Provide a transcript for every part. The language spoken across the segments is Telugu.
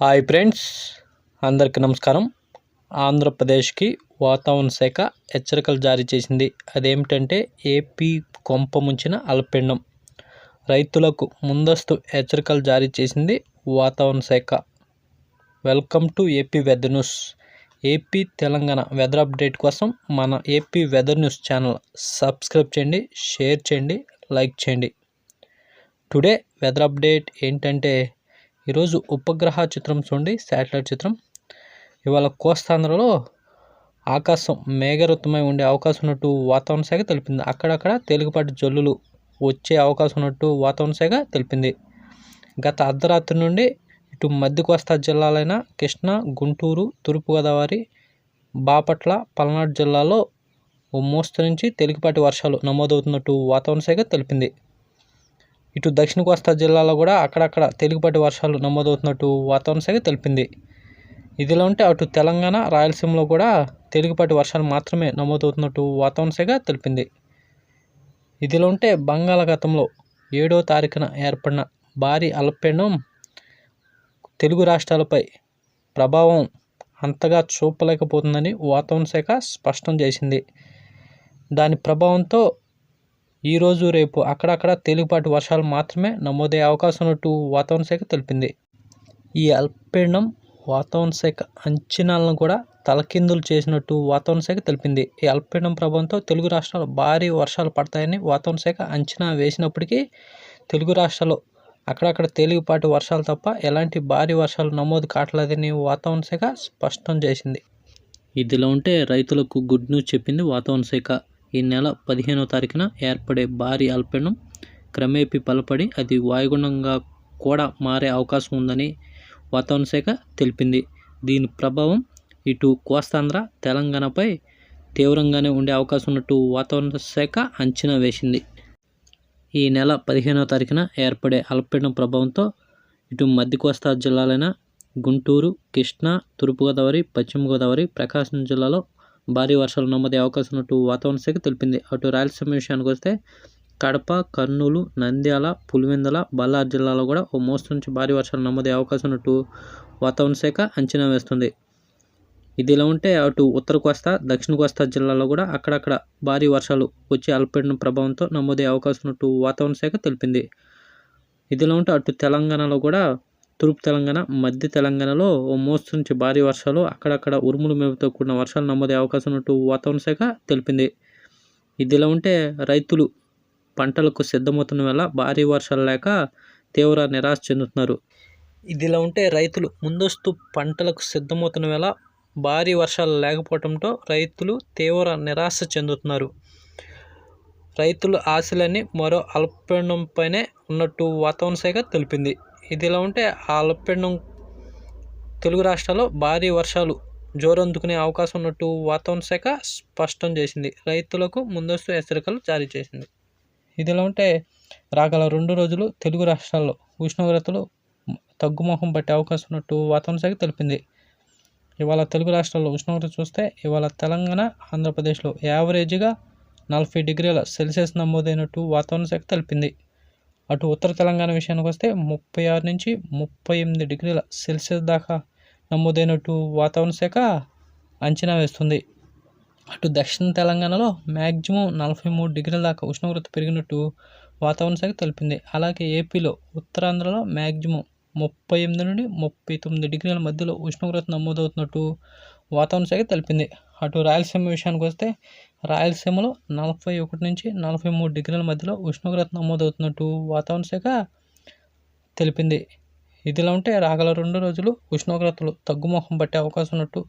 హాయ్ ఫ్రెండ్స్ అందరికీ నమస్కారం. ఆంధ్రప్రదేశ్కి వాతావరణ శాఖ హెచ్చరికలు జారీ చేసింది. అదేమిటంటే ఏపీ కొంప ముంచిన అల్పెండం రైతులకు ముందస్తు హెచ్చరికలు జారీ చేసింది వాతావరణ శాఖ. Welcome to AP weather news. AP Telangana weather update కోసం మన AP weather news channel subscribe చేయండి షేర్ చేయండి లైక్ చేయండి. టుడే వెదర్ అప్డేట్ ఏంటంటే ఈరోజు ఉపగ్రహ చిత్రం చూడండి శాటిలైట్ చిత్రం. ఇవాళ కోస్తాంధ్రలో ఆకాశం మేఘరుతమై ఉండే అవకాశం ఉన్నట్టు వాతావరణ శాఖ తెలిపింది. అక్కడక్కడ తేలికపాటి జల్లులు వచ్చే అవకాశం ఉన్నట్టు వాతావరణ శాఖ తెలిపింది. గత అర్ధరాత్రి నుండి ఇటు మధ్య కోస్తా జిల్లాలైన కృష్ణా గుంటూరు తూర్పుగోదావరి బాపట్ల పల్నాడు జిల్లాలో ఓ మోస్తరు నుంచి తేలికపాటి వర్షాలు నమోదవుతున్నట్టు వాతావరణ శాఖ తెలిపింది. ఇటు దక్షిణ కోస్తా జిల్లాలో కూడా అక్కడక్కడ తేలికపాటి వర్షాలు నమోదవుతున్నట్టు వాతావరణ శాఖ తెలిపింది. ఇదిలా ఉంటే అటు తెలంగాణ రాయలసీమలో కూడా తేలికపాటి వర్షాలు మాత్రమే నమోదవుతున్నట్టు వాతావరణ శాఖ తెలిపింది. ఇదిలో ఉంటే బంగాళాఖాతంలో ఏడో తారీఖున ఏర్పడిన భారీ అల్పపీడనం తెలుగు రాష్ట్రాలపై ప్రభావం అంతగా చూపలేకపోతుందని వాతావరణ శాఖ స్పష్టం చేసింది. దాని ప్రభావంతో ఈరోజు రేపు అక్కడక్కడ తేలికపాటి వర్షాలు మాత్రమే నమోదయ్యే అవకాశం ఉన్నట్టు వాతావరణ శాఖ తెలిపింది. ఈ అల్పపీడనం వాతావరణ శాఖ అంచనాలను కూడా తలకిందులు చేసినట్టు వాతావరణ శాఖ తెలిపింది. ఈ అల్పపీడనం ప్రభావంతో తెలుగు రాష్ట్రాలు భారీ వర్షాలు పడతాయని వాతావరణ శాఖ అంచనా వేసినప్పటికీ తెలుగు రాష్ట్రాలు అక్కడక్కడ తేలికపాటి వర్షాలు తప్ప ఎలాంటి భారీ వర్షాలు నమోదు కావట్లేదని వాతావరణ శాఖ స్పష్టం చేసింది. ఇదిలో ఉంటే రైతులకు గుడ్ న్యూస్ చెప్పింది వాతావరణ శాఖ. ఈ నెల పదిహేనవ తారీఖున ఏర్పడే భారీ అల్పీడనం క్రమేపీ బలపడి అది వాయుగుండంగా కూడా మారే అవకాశం ఉందని వాతావరణ శాఖ తెలిపింది. దీని ప్రభావం ఇటు కోస్తాంధ్ర తెలంగాణపై తీవ్రంగానే ఉండే అవకాశం ఉన్నట్టు వాతావరణ శాఖ అంచనా వేసింది. ఈ నెల పదిహేనవ తారీఖున ఏర్పడే అల్పపీడనం ప్రభావంతో ఇటు మధ్య కోస్తా జిల్లాలైన గుంటూరు కృష్ణా తూర్పుగోదావరి పశ్చిమ గోదావరి ప్రకాశం జిల్లాలో భారీ వర్షాలు నమోదే అవకాశం ఉన్నట్టు వాతావరణ శాఖ తెలిపింది. అటు రాయలసీమ విషయానికి వస్తే కడప కర్నూలు నంద్యాల పులివెందుల బళ్ళారి జిల్లాలో కూడా ఓ మోస్తరు నుంచి భారీ వర్షాలు నమోదే అవకాశం ఉన్నట్టు వాతావరణ శాఖ అంచనా వేస్తుంది. ఇదిలా ఉంటే అటు ఉత్తర కోస్తా దక్షిణ కోస్తా జిల్లాలో కూడా అక్కడక్కడ భారీ వర్షాలు వచ్చి అల్పపీడన ప్రభావంతో నమోదే అవకాశం ఉన్నట్టు వాతావరణ శాఖ తెలిపింది. ఇదిలా ఉంటే అటు తెలంగాణలో కూడా తూర్పు తెలంగాణ మధ్య తెలంగాణలో ఓ మోస్తరు నుంచి భారీ వర్షాలు అక్కడక్కడ ఉరుములు మేపుతో కూడిన వర్షాలు నమోదే అవకాశం ఉన్నట్టు వాతావరణ శాఖ తెలిపింది. ఇదిలా ఉంటే రైతులు పంటలకు సిద్ధమవుతున్న వేళ భారీ వర్షాలు లేక తీవ్ర నిరాశ చెందుతున్నారు. ఇదిలా ఉంటే రైతులు ముందస్తు పంటలకు సిద్ధమవుతున్న వేళ భారీ వర్షాలు లేకపోవడంతో రైతులు తీవ్ర నిరాశ చెందుతున్నారు. రైతుల ఆశలన్నీ మరో అల్పండంపైనే ఉన్నట్టు వాతావరణ శాఖ తెలిపింది. ఇదిలా ఉంటే ఆ అల్పపీడనం తెలుగు రాష్ట్రాల్లో భారీ వర్షాలు జోరందుకునే అవకాశం ఉన్నట్టు వాతావరణ శాఖ స్పష్టం చేసింది. రైతులకు ముందస్తు హెచ్చరికలు జారీ చేసింది. ఇదిలా ఉంటే రాగల రెండు రోజులు తెలుగు రాష్ట్రాల్లో ఉష్ణోగ్రతలు తగ్గుముఖం పట్టే అవకాశం ఉన్నట్టు వాతావరణ శాఖ తెలిపింది. ఇవాళ తెలుగు రాష్ట్రాల్లో ఉష్ణోగ్రత చూస్తే ఇవాళ తెలంగాణ ఆంధ్రప్రదేశ్లో యావరేజ్గా నలభై డిగ్రీల సెల్సియస్ నమోదైనట్టు వాతావరణ శాఖ తెలిపింది. అటు ఉత్తర తెలంగాణ విషయానికి వస్తే ముప్పై ఆరు నుంచి ముప్పై ఎనిమిది డిగ్రీల సెల్సియస్ దాకా నమోదైనట్టు వాతావరణ శాఖ అంచనా వేస్తుంది. అటు దక్షిణ తెలంగాణలో మ్యాక్సిమం నలభై మూడు డిగ్రీల దాకా ఉష్ణోగ్రత పెరిగినట్టు వాతావరణ శాఖ తెలిపింది. అలాగే ఏపీలో ఉత్తరాంధ్రలో మ్యాక్సిమం ముప్పై ఎనిమిది నుండి ముప్పై తొమ్మిది డిగ్రీల మధ్యలో ఉష్ణోగ్రత నమోదవుతున్నట్టు వాతావరణ శాఖ తెలిపింది. అటు రాయలసీమ విషయానికి వస్తే రాయలసీమలో నలభై ఒకటి నుంచి నలభై మూడు డిగ్రీల మధ్యలో ఉష్ణోగ్రత నమోదవుతున్నట్టు వాతావరణ శాఖ తెలిపింది. ఇదిలా ఉంటే రాగల రెండు రోజులు ఉష్ణోగ్రతలు తగ్గుముఖం పట్టే అవకాశం ఉన్నట్టు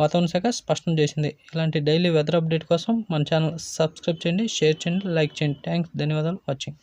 వాతావరణ శాఖ స్పష్టం చేసింది. ఇలాంటి డైలీ వెదర్ అప్డేట్ కోసం మన ఛానల్ సబ్స్క్రైబ్ చేయండి షేర్ చేయండి లైక్ చేయండి. థ్యాంక్స్ ధన్యవాదాలు. వాచింగ్.